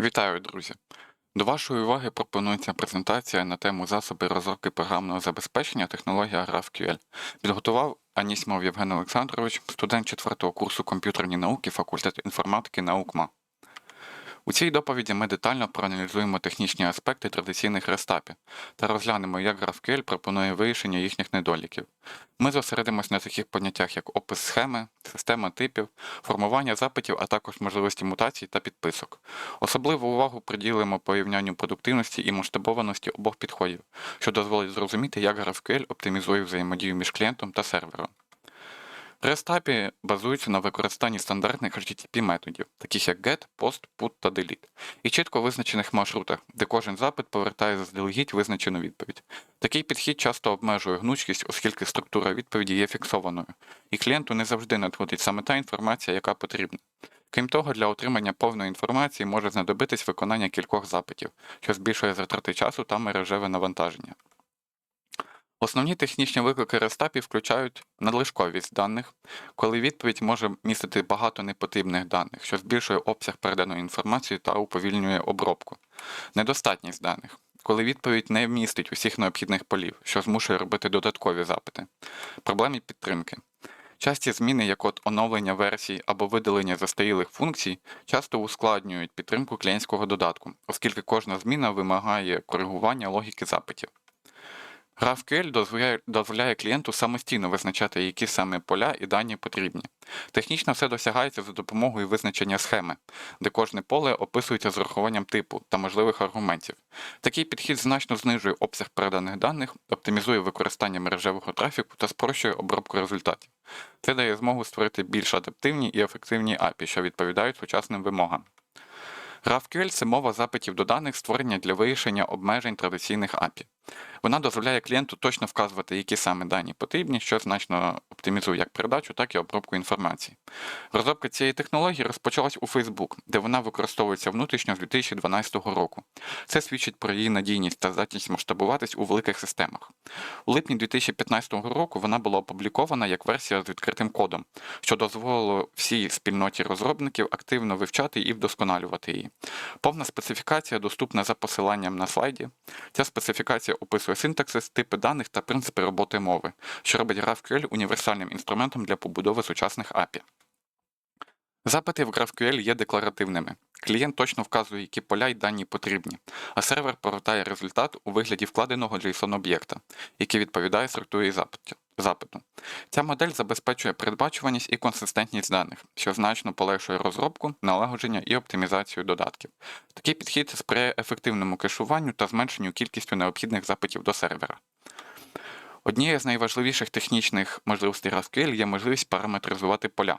Вітаю, друзі! До вашої уваги пропонується презентація на тему засоби розробки програмного забезпечення технологія GraphQL. Підготував Анісімов Євген Олександрович, студент 4 курсу комп'ютерні науки факультет інформатики НАУКМА. У цій доповіді ми детально проаналізуємо технічні аспекти традиційних рестапів та розглянемо, як GraphQL пропонує вирішення їхніх недоліків. Ми зосередимось на таких поняттях, як опис схеми, система типів, формування запитів, а також можливості мутацій та підписок. Особливу увагу приділимо порівнянню продуктивності і масштабованості обох підходів, що дозволить зрозуміти, як GraphQL оптимізує взаємодію між клієнтом та сервером. REST-API базуються на використанні стандартних HTTP методів, таких як GET, POST, PUT та DELETE, і чітко визначених маршрутах, де кожен запит повертає заздалегідь визначену відповідь. Такий підхід часто обмежує гнучкість, оскільки структура відповіді є фіксованою, і клієнту не завжди надходить саме та інформація, яка потрібна. Крім того, для отримання повної інформації може знадобитись виконання кількох запитів, що збільшує затрати часу та мережеве навантаження. Основні технічні виклики REST включають надлишковість даних, коли відповідь може містити багато непотрібних даних, що збільшує обсяг переданої інформації та уповільнює обробку, недостатність даних, коли відповідь не містить усіх необхідних полів, що змушує робити додаткові запити, проблеми підтримки. Часті зміни, як от оновлення версій або видалення застарілих функцій, часто ускладнюють підтримку клієнтського додатку, оскільки кожна зміна вимагає коригування логіки запитів. GraphQL дозволяє, дозволяє клієнту самостійно визначати, які саме поля і дані потрібні. Технічно все досягається за допомогою визначення схеми, де кожне поле описується з урахуванням типу та можливих аргументів. Такий підхід значно знижує обсяг переданих даних, оптимізує використання мережевого трафіку та спрощує обробку результатів. Це дає змогу створити більш адаптивні і ефективні API, що відповідають сучасним вимогам. GraphQL це мова запитів до даних, створення для вирішення обмежень традиційних API. Вона дозволяє клієнту точно вказувати, які саме дані потрібні, що значно оптимізує як передачу, так і обробку інформації. Розробка цієї технології розпочалась у Facebook, де вона використовується внутрішньо з 2012 року. Це свідчить про її надійність та здатність масштабуватись у великих системах. У липні 2015 року вона була опублікована як версія з відкритим кодом, що дозволило всій спільноті розробників активно вивчати і вдосконалювати її. Повна специфікація доступна за посиланням на слайді. Ця специфікація описує синтаксис, типи даних та принципи роботи мови, що робить GraphQL універсальним інструментом для побудови сучасних API. Запити в GraphQL є декларативними. Клієнт точно вказує, які поля й дані потрібні, а сервер повертає результат у вигляді вкладеного JSON-об'єкта, який відповідає структурі запиту. Ця модель забезпечує передбачуваність і консистентність даних, що значно полегшує розробку, налагодження і оптимізацію додатків. Такий підхід сприяє ефективному кешуванню та зменшенню кількістю необхідних запитів до сервера. Однією з найважливіших технічних можливостей GraphQL є можливість параметризувати поля.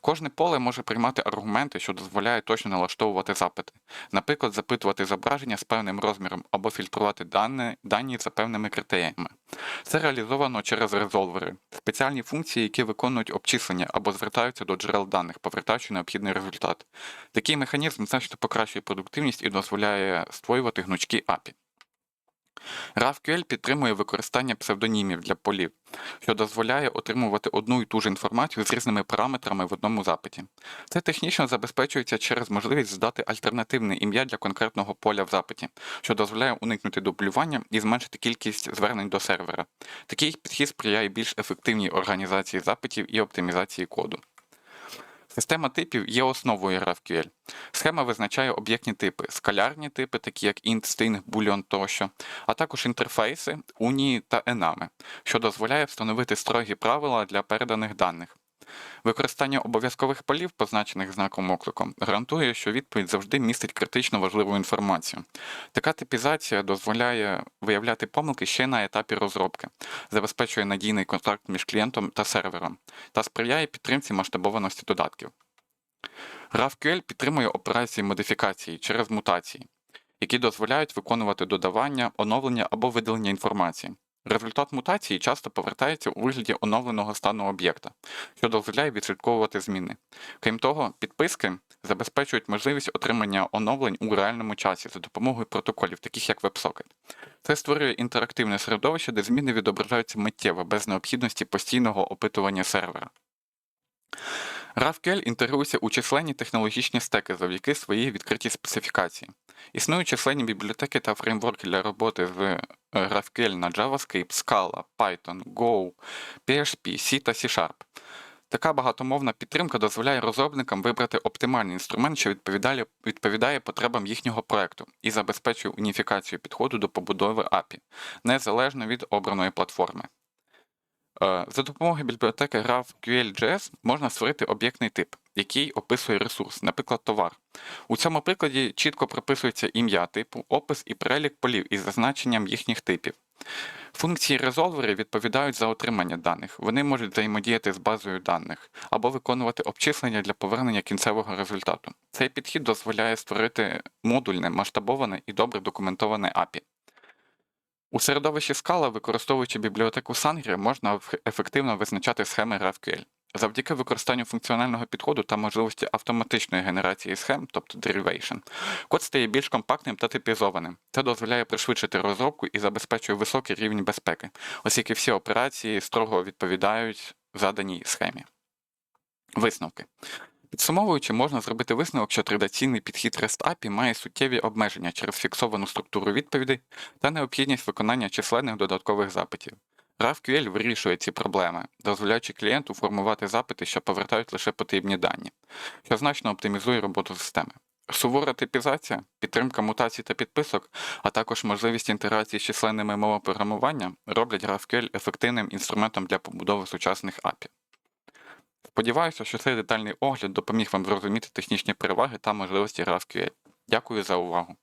Кожне поле може приймати аргументи, що дозволяють точно налаштовувати запити, наприклад, запитувати зображення з певним розміром або фільтрувати дані, дані за певними критеріями. Це реалізовано через резолвери, спеціальні функції, які виконують обчислення або звертаються до джерел даних, повертаючи необхідний результат. Такий механізм значно покращує продуктивність і дозволяє створювати гнучкі API. GraphQL підтримує використання псевдонімів для полів, що дозволяє отримувати одну і ту ж інформацію з різними параметрами в одному запиті. Це технічно забезпечується через можливість здати альтернативне ім'я для конкретного поля в запиті, що дозволяє уникнути дублювання і зменшити кількість звернень до сервера. Такий підхід сприяє більш ефективній організації запитів і оптимізації коду. Система типів є основою GraphQL. Схема визначає об'єктні типи, скалярні типи, такі як int, string, boolean тощо, а також інтерфейси, унії та енами, що дозволяє встановити строгі правила для переданих даних. Використання обов'язкових полів, позначених знаком окликом, гарантує, що відповідь завжди містить критично важливу інформацію. Така типізація дозволяє виявляти помилки ще на етапі розробки, забезпечує надійний контакт між клієнтом та сервером та сприяє підтримці масштабованості додатків. GraphQL підтримує операції модифікації через мутації, які дозволяють виконувати додавання, оновлення або видалення інформації. Результат мутації часто повертається у вигляді оновленого стану об'єкта, що дозволяє відслідковувати зміни. Крім того, підписки забезпечують можливість отримання оновлень у реальному часі за допомогою протоколів, таких як WebSocket. Це створює інтерактивне середовище, де зміни відображаються миттєво без необхідності постійного опитування сервера. GraphQL інтегрується у численні технологічні стеки завдяки своїй відкритій специфікації. Існують численні бібліотеки та фреймворки для роботи з е, GraphQL на JavaScript, Scala, Python, Go, PHP, C та C-Sharp. Така багатомовна підтримка дозволяє розробникам вибрати оптимальний інструмент, що відповідає, відповідає потребам їхнього проекту і забезпечує уніфікацію підходу до побудови API, незалежно від обраної платформи. Е, За допомогою бібліотеки GraphQL.js можна створити об'єктний тип, який описує ресурс, наприклад, товар. У цьому прикладі чітко прописується ім'я типу, опис і перелік полів із зазначенням їхніх типів. Функції резолвери відповідають за отримання даних. Вони можуть взаємодіяти з базою даних або виконувати обчислення для повернення кінцевого результату. Цей підхід дозволяє створити модульне, масштабоване і добре документоване API. У середовищі Scala, використовуючи бібліотеку Sangria, можна ефективно визначати схеми GraphQL. Завдяки використанню функціонального підходу та можливості автоматичної генерації схем, тобто derivation, код стає більш компактним та типізованим. Це дозволяє пришвидшити розробку і забезпечує високий рівень безпеки, оскільки всі операції строго відповідають заданій схемі. Висновки. Підсумовуючи, можна зробити висновок, що традиційний підхід REST API має суттєві обмеження через фіксовану структуру відповідей та необхідність виконання численних додаткових запитів. GraphQL вирішує ці проблеми, дозволяючи клієнту формувати запити, що повертають лише потрібні дані, що значно оптимізує роботу системи. Сувора типізація, підтримка мутацій та підписок, а також можливість інтеграції з численними мовами програмування роблять GraphQL ефективним інструментом для побудови сучасних API. Сподіваюся, що цей детальний огляд допоміг вам зрозуміти технічні переваги та можливості GraphQL. Дякую за увагу.